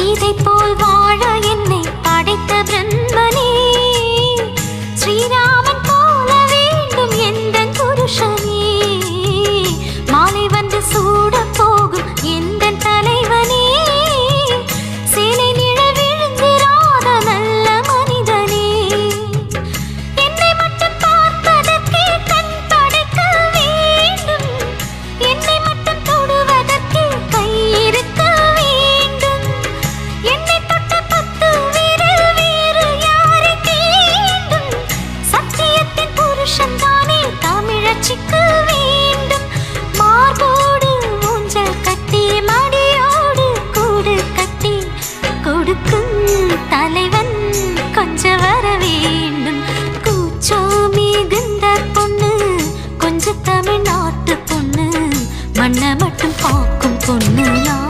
சீதை போல் வாழ என்னை படைத்த பிரம்மனே. ஸ்ரீராமன் போல வேண்டும் எந்த புருஷனே. மாலை வந்து சூ காட்சிக்கு மார்போடு ஊஞ்சல் கட்டி மடியோடு கூடு கட்டி கொடுக்கும் தலைவன் கொஞ்சம் வர வேண்டும். கூச்சோ பொண்ணு கொஞ்சம் தமிழ்நாட்டு பொண்ணு மண்ணை மட்டும் பார்க்கும் பொண்ணு நான்.